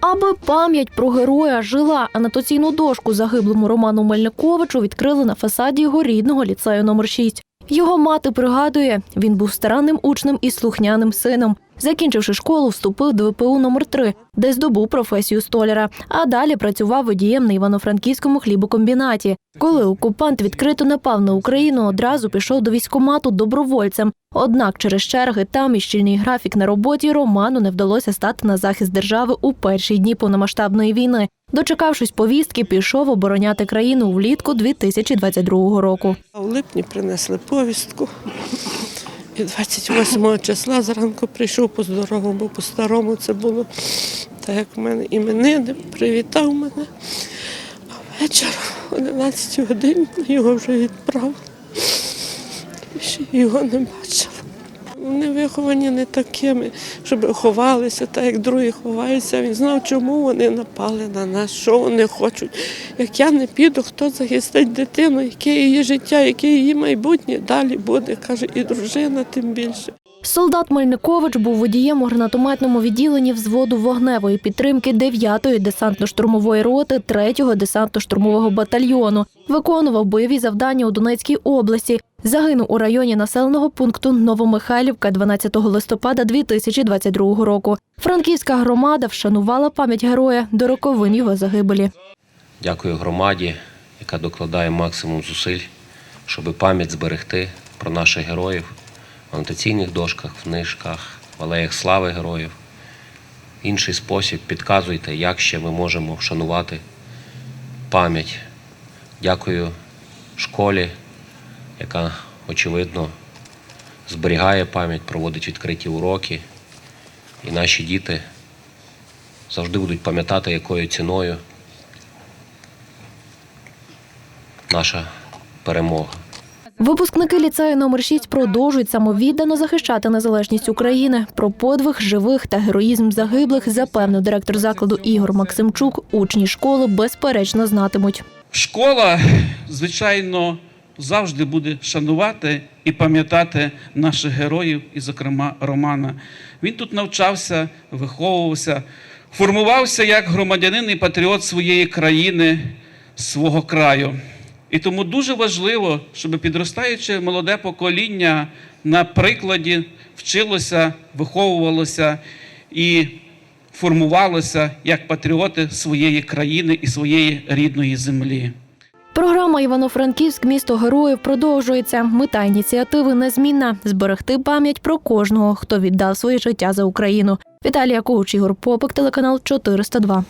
Аби пам'ять про героя жила, анотаційну дошку загиблому Роману Мельниковичу відкрили на фасаді його рідного ліцею номер 6. Його мати пригадує, він був старанним учнем і слухняним сином. Закінчивши школу, вступив до ВПУ номер 3 де здобув професію столяра, а далі працював водієм на Івано-Франківському хлібокомбінаті. Коли окупант відкрито напав на Україну, одразу пішов до військкомату добровольцем. Однак через черги там і щільний графік на роботі Роману не вдалося стати на захист держави у перші дні повномасштабної війни. Дочекавшись повістки, пішов обороняти країну влітку 2022 року. У липні принесли повістку. І 28 числа зранку прийшов по здоровому, по-старому це було так, як в мене іменини, привітав мене. А вечір о 11 годині його вже відправили. Ще його не бачила. Вони виховані не такими, щоб ховалися, так як другі ховаються. Він знав, чому вони напали на нас, що вони хочуть. Як я не піду, хто захистить дитину, яке її життя, яке її майбутнє далі буде, каже, і дружина тим більше. Солдат Мельникович був водієм у гранатометному відділенні взводу вогневої підтримки 9-ї десантно-штурмової роти 3-го десантно-штурмового батальйону. Виконував бойові завдання у Донецькій області. Загинув у районі населеного пункту Новомихайлівка 12 листопада 2022 року. Франківська громада вшанувала пам'ять героя до роковин його загибелі. Дякую громаді, яка докладає максимум зусиль, щоб пам'ять зберегти про наших героїв в анотаційних дошках, в книжках, в алеях слави героїв. Інший спосіб підказуйте, як ще ми можемо вшанувати пам'ять. Дякую школі, яка, очевидно, зберігає пам'ять, проводить відкриті уроки. І наші діти завжди будуть пам'ятати, якою ціною наша перемога. Випускники ліцею номер 6 продовжують самовіддано захищати незалежність України. Про подвиг живих та героїзм загиблих запевнив директор закладу Ігор Максимчук. Учні школи безперечно знатимуть. Школа, звичайно, завжди буде шанувати і пам'ятати наших героїв, і, зокрема, Романа. Він тут навчався, виховувався, формувався як громадянин і патріот своєї країни, свого краю. І тому дуже важливо, щоб підростаюче молоде покоління на прикладі вчилося, виховувалося і формувалося як патріоти своєї країни і своєї рідної землі. Програма Івано-Франківськ місто героїв продовжується. Мета ініціативи незмінна зберегти пам'ять про кожного, хто віддав своє життя за Україну. Віталія Коуч, Ігор Попик, телеканал 402.